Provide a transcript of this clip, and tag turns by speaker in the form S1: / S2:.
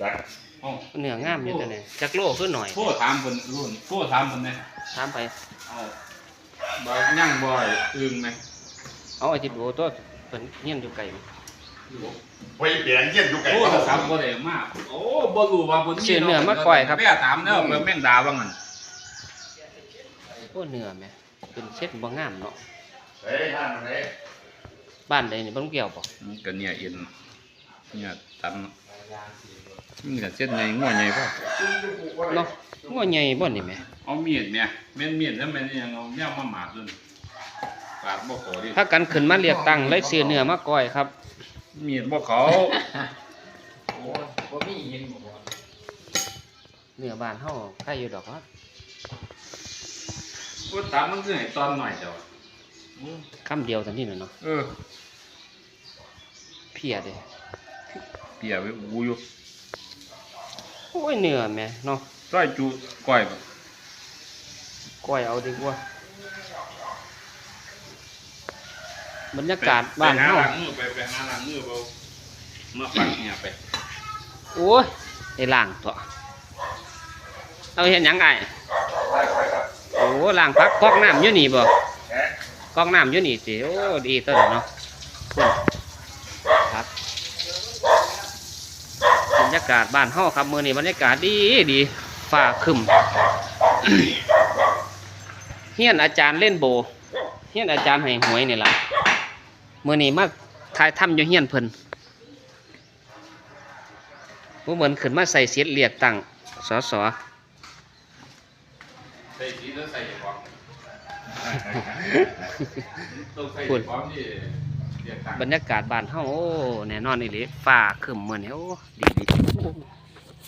S1: จัก
S2: เอ้า
S3: เนื้องามอยู่แต่เนี่ยจักโลคือหน่อย
S2: โทรถามเพิ่นรุ่นโทรถามเพิ่นเนี่ย
S3: ถามไป
S2: เอาบ่ย่างบ่อยอึ้งไหม
S3: เอาไอ้ที่โบตัวเพิ่นเฮียนอยู่ไกล
S1: ไปเปลี่ยนเยี่ยนอยู่ไกล
S2: โทรศัพท์บ่ได้มากโอ้บ่รู้ว่าเพิ่น
S3: ชื่อเนื้อมาก่อยครับ
S2: แม่ถามเด้อเพิ่นแม่งดาว่างั้น
S3: โอ้เนื้อแม่เป็นเช็ดบ่งามเนาะ
S1: เฮ้ยท่านเฮ้ย
S3: บ้านใดนี่บ่รู้เกี่ยวบ่
S2: มันก็เนี่ยเอ็นเนี่ยตัน มันก็เส้นใหญ่งัวใหญ่พ่อ
S3: เนาะงัวใหญ่บ่นี่แม่
S2: เอามีดเนี่ยแม่นมีดแล้วแม่นอิหยังเอาแมวมาหมาดด้วยปาดบ่ขอดิ
S3: ถ้ากันขึ้นมาเรียกตังค์เลยซื้อเนื้อมาก้อยครับ
S2: มีดบ่เขา
S4: บ่มีเห็นบ่บ่
S3: เนื้อบ้านเฮาใครอยู่ดอกครับ
S2: ว่าตามมันคือให้ตอนหน่อยเจ้า
S3: คำเดียวเท่านี้น่ะเนาะ
S2: เออ
S3: เพียเด้
S2: เปียไปอูอยู่
S3: โอ้ยเนื้อแม่เนาะ
S2: ซอยจุก้อยบ่
S3: ก้อยเอาดีกว่า บรรยากาศบ้าน
S2: ไปหา
S3: เฮา
S2: ล้างมือไปไปหาล้างมือเบ่มาปักเนี่ยไป
S3: โอ้ยไอ้ล่างตัวเอาเห็นหยังไงโอ้ล่างพักก๊อกน้ำอยู่นี่บ่
S1: แอะ
S3: ก๊อกน้ำอยู่นี่สิโอ้ดีตัวเนาะคุณครับบ รรยากาศบ้านเฮาครับมื้อนี้บรรยากาศดีดีฟ้าครึมเฮียนอาจารย์เล่นโบเฮียนอาจารย์ให้หวยนี่ล่ะมื้อนี้มาถ่ายทำอยู่เฮียนเพิ่นผู้เหมือนขึ้นมาใส่เสียดเรียกตั้งสอสอ
S2: ใส่สีแล้วใส่ของต้องใส่ของนี่เรียกตังค์
S3: บรรยากาศบ้านเฮาโอ้แน่นอนอีหลีฟ้าครึ้มมื้อนเฮ้ดีดี